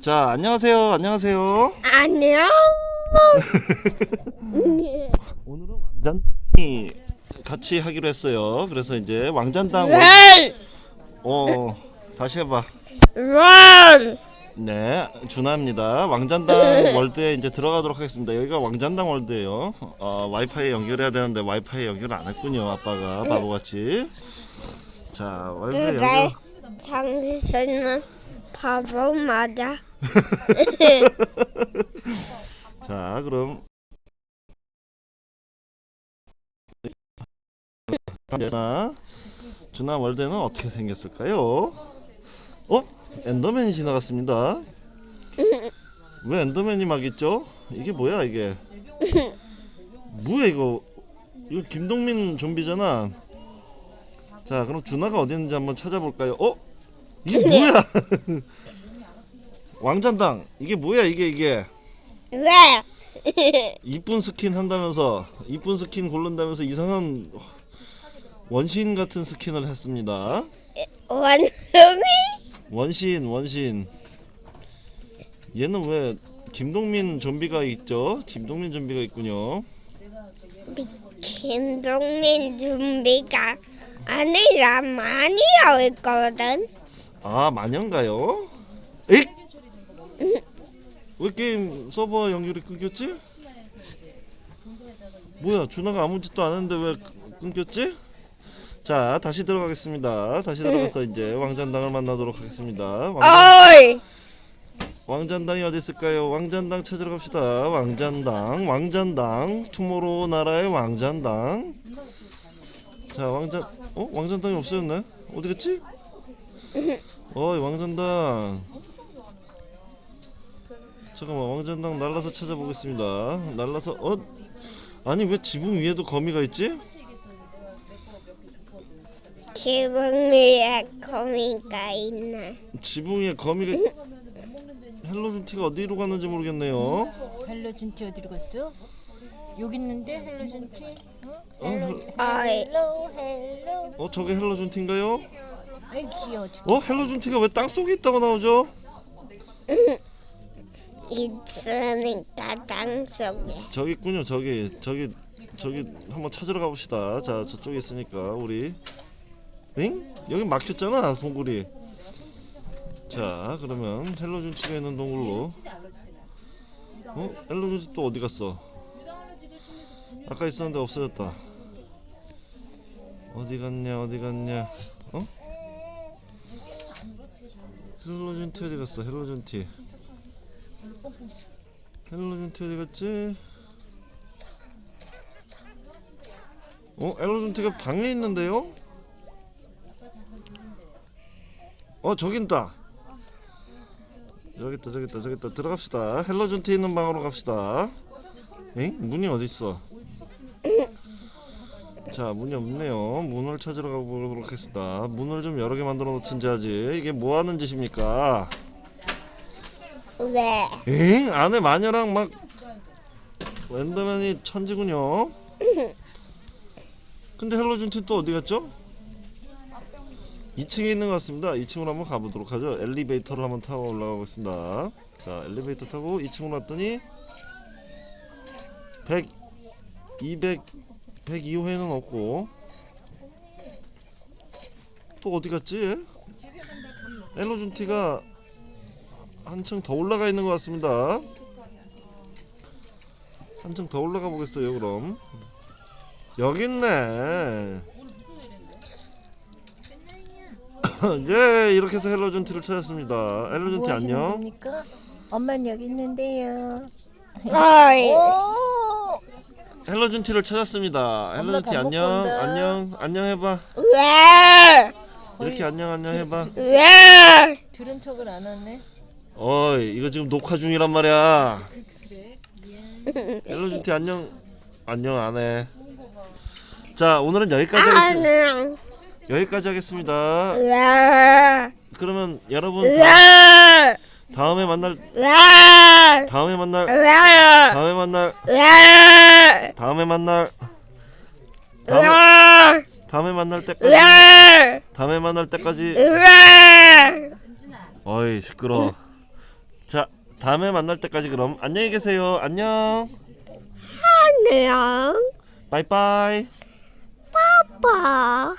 자, 안녕하세요. 안녕하세요. 안녕. 오늘은 왕잔당이 같이 하기로 했어요. 그래서 이제 왕잔당 월... 랄! 어 다시 해봐. 랄! 네, 준하입니다. 왕잔당 월드에 이제 들어가도록 하겠습니다. 여기가 왕잔당 월드예요. 어, 와이파이 연결해야 되는데 와이파이 연결 안 했군요. 아빠가 바보같이. 자, 와이파이. 연결. 당신은 바보 맞아. 자, 그럼 준하 준하 월드는 어떻게 생겼을까요? 어? 엔더맨이 지나갔습니다. 왜 엔더맨이 막 있죠? 이게 뭐야 이게? 뭐야 이거? 이거 김동민 좀비잖아. 자, 그럼 준하가 어디 있는지 한번 찾아볼까요? 어? 이게 뭐야? 왕잔당 이게 뭐야 이게 이게? 왜? 이쁜 스킨 한다면서 이쁜 스킨 고른다면서 이상한 원신 같은 스킨을 했습니다. 원숭이? 원신 원신. 얘는 왜 김동민 좀비가 있죠? 김동민 좀비가 있군요. 김동민 준비가 아니라 많이 올거든. 아 마녀인가요? 에잇! 왜 게임 서버 연결이 끊겼지? 뭐야 준하가 아무 짓도 안 했는데 왜 끊겼지? 자 다시 들어가겠습니다. 다시 들어가서 이제 왕잔당을 만나도록 하겠습니다. 왕잔! 왕잔당이 어디 있을까요? 왕잔당 찾으러 갑시다. 왕잔당, 왕잔당, 투모로우 나라의 왕잔당. 자 왕잔, 어 왕잔당이 없어졌네. 어디 갔지? 어이 왕잔당. 잠깐만 왕잔당 날라서 찾아보겠습니다. 날라서 어 아니 왜 지붕 위에도 거미가 있지? 지붕 위에 거미가 있네. 지붕 위에 거미가 헬로준티가 어디로 갔는지 모르겠네요. 헬로 준티 어디로 갔어? 여기 있는데 헬로 준티? 어? 어, 헬로. 헬로 헬로 어 저게 헬로준티인가요? 아이 귀여워 죽 어 헬로준티가 왜 땅 속에 있다고 나오죠? 있으니까 땅속에. 저기 있군요. 저기 저기 저기 한번 찾으러 가봅시다. 자 저쪽에 있으니까 우리 응? 여기 막혔잖아 동굴이. 자 그러면 헬로준티가 있는 동굴로. 어 헬로준티 또 어디 갔어? 아까 있었는데 없어졌다. 어디 갔냐 어디 갔냐? 어? 헬로준 티 어디 갔어? 헬로준 티. 헬로준티 어디 갔지? 어? 헬로준티가 방에 있는데요? 어 저기 있다 저기 있다 저기 있다 저기 있다 들어갑시다 헬로준티 있는 방으로 갑시다 엥? 문이 어디 있어? 자 문이 없네요 문을 찾으러 가보도록 하겠습니다 문을 좀 여러 개 만들어 놓든지 하지 이게 뭐 하는 짓입니까? 왜? 엥? 안에 마녀랑 막 랜더맨이 천지군요. 근데 헬로준티 또 어디 갔죠? 2층에 있는 것 같습니다. 2층으로 한번 가보도록 하죠. 엘리베이터를 한번 타고 올라가겠습니다. 자, 엘리베이터 타고 2층으로 왔더니 100, 200, 100 이후에는 없고 또 어디 갔지? 헬로준티가 한층 더 올라가 있는 것 같습니다. 한층 더 올라가 보겠어요. 그럼 여기 있네. 예, 이렇게 해서 헬로준티를 찾았습니다. 헬로준티 안녕. 겁니까? 엄마는 여기 있는데요! 오 헬로준티를 찾았습니다. 헬로준티 밥 안녕, 먹고 온다. 안녕, 안녕 해봐. 왜? 이렇게 안녕, 안녕 해봐. 왜? 들은 척을 안 하네 어이, 이거 지금 녹화 중이란 말이야. 헬로준티 안녕, 안녕 안 해. 자, 오늘은 여기까지 하겠습니다. 안녕. 여기까지 하겠습니다. 왜? 그러면 여러분 왜? 다, 다음에 만날 왜? 다음에 만날 왜? 다음에 만날 왜? 다음에 만날 다음에, 왜? 다음에 만날 때까지 왜? 다음에 만날 때까지 왜? 어이 시끄러. 자 다음에 만날 때까지 그럼 안녕히 계세요. 안녕. 안녕. 바이바이. 아빠.